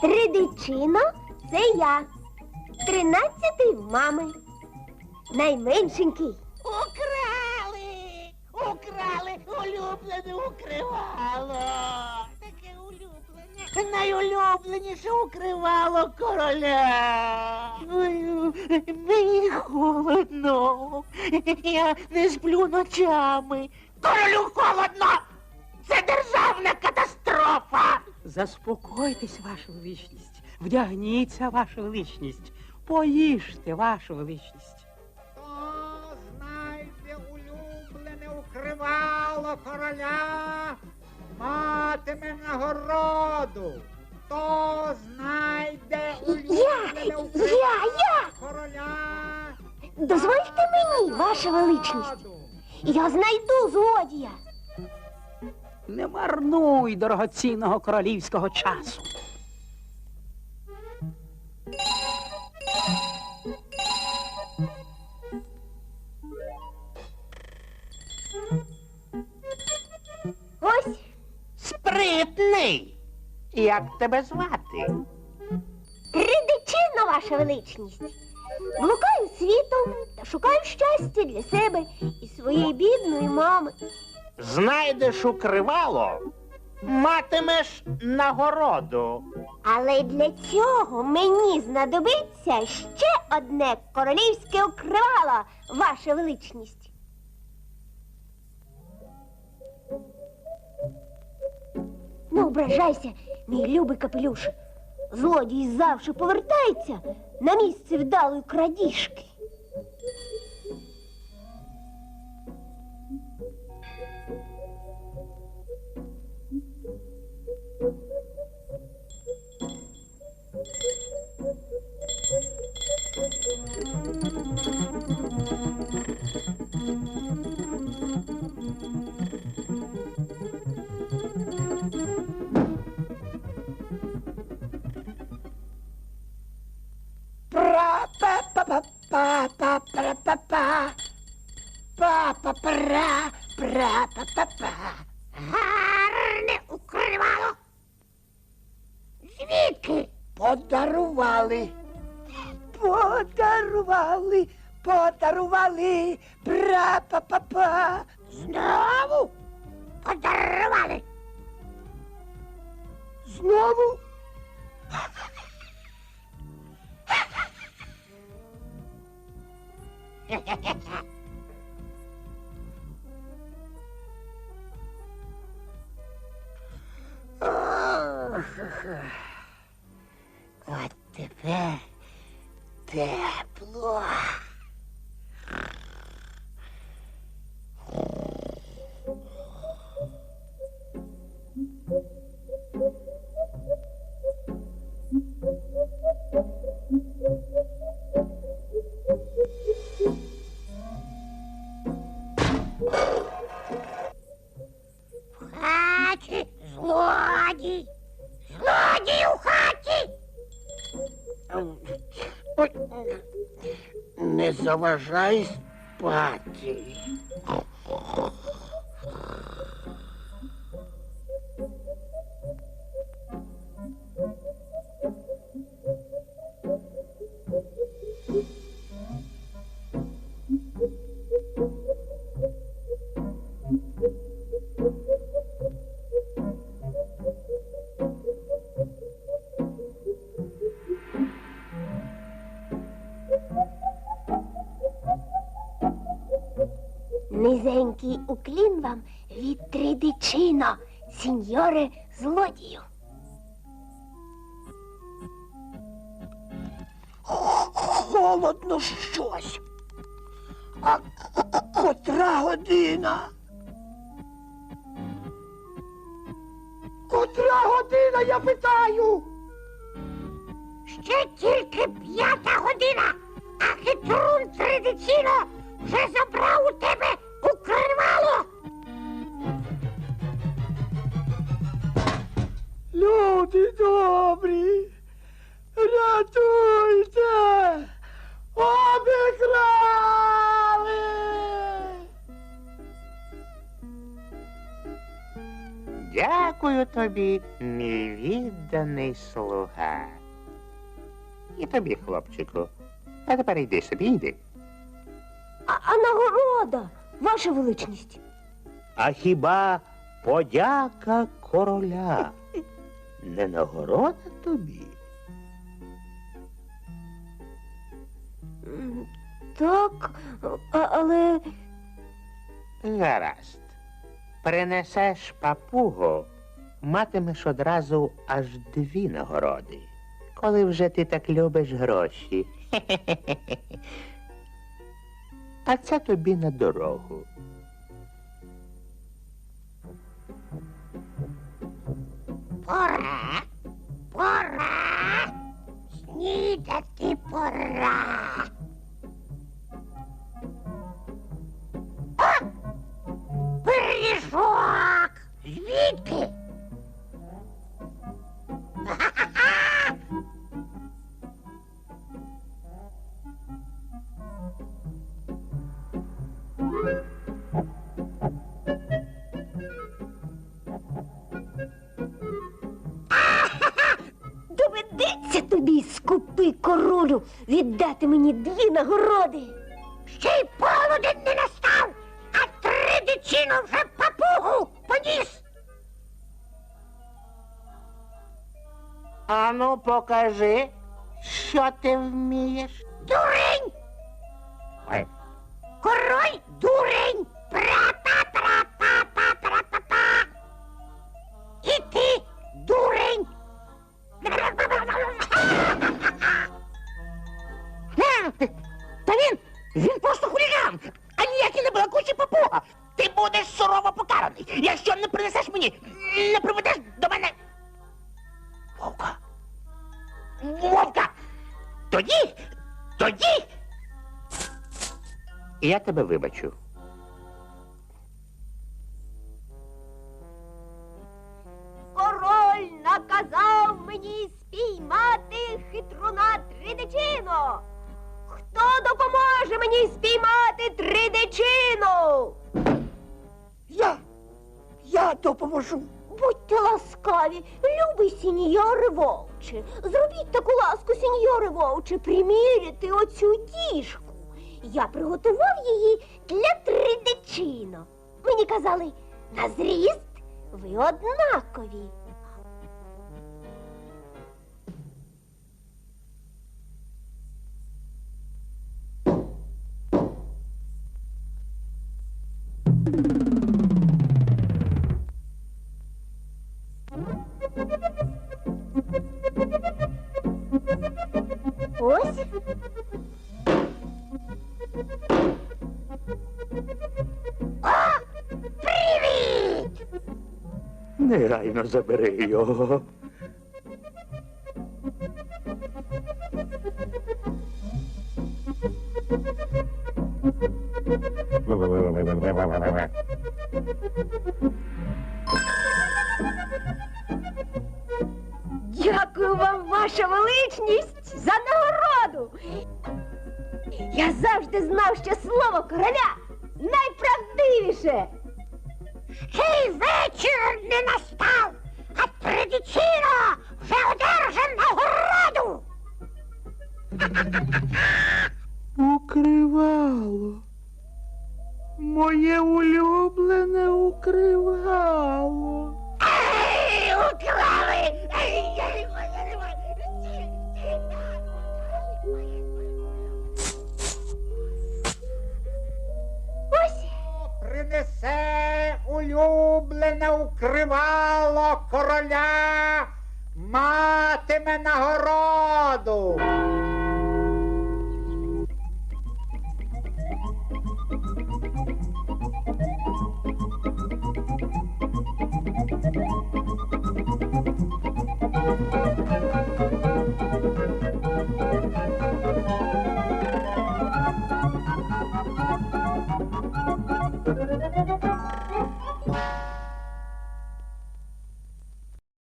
Тридичино це я. Тринадцятий мами. Найменшенький. Украли! Украли улюблене укривало! Таке улюблене. Найулюбленіше укривало короля. Мені холодно. Я не сплю ночами. Королю холодно! Це державна катастрофа! Заспокойтесь, ваша величність. Вдягніться, ваша величність. Поїжте, ваша величність. Хто знайде улюблене укривало короля, матиме нагороду. Хто знайде улюблене укривало короля. Дозвольте мені, ваша величність. Я знайду злодія. Не марнуй дорогоцінного королівського часу. Ось Спритний! Як тебе звати? тридичино, ваша величність. Блукаю світом та шукаю щастя для себе і своєї бідної мами. Знайдеш укривало, матимеш нагороду. Але для цього мені знадобиться ще одне королівське укривало, ваша величність. Не ображайся, мій любий капелюш. Злодій завжди повертається на місце вдалої крадіжки. Гарне укривало. Звідки? Подарували. Подарували, подарували. Пра-па-па-па. Знову От тепер тепло. Не заважай спати. Низенький уклін вам від тридичино, сіньоре злодію. Холодно щось. А котра година? Котра година, я питаю? Ще тільки п'ята година, а хитрун традиційно вже забрав Дякую тобі, мій відданий слуга. І тобі, хлопчику. А тепер йди собі, йди. А, а нагорода, ваша величність. А хіба подяка короля не нагорода тобі? Так, а, але Гаразд. Принесеш папугу, матимеш одразу аж дві нагороди. Коли вже ти так любиш гроші. А це тобі на дорогу. Пора, пора, снідати пора. Пиріжок! Звідки? Королю, віддати мені дві нагороди. Ще й полудень не настав, а тридичину вже папугу поніс. Ану, покажи, що ти вмієш. Дурень! Ой. Король Тоді, тоді. Я тебе вибачу. Король наказав мені спіймати хитруна тридичину. Хто допоможе мені спіймати тридичину? Я. Я допоможу. Будьте ласкаві, любий сіньоре вовче. Зробіть таку ласку, сіньоре вовче, приміряти оцю діжку. Я приготував її для тридичино. Мені казали, на зріст ви однакові. Ось. Негайно забери його. Дякую вам, ваша величність, за нагороду. Я завжди знав, що слово короля найправдивіше. Ще вечір не настав, а традиційно вже одержав нагороду. Укривало. Моє улюблене укривало. вкривало короля матиме нагороду.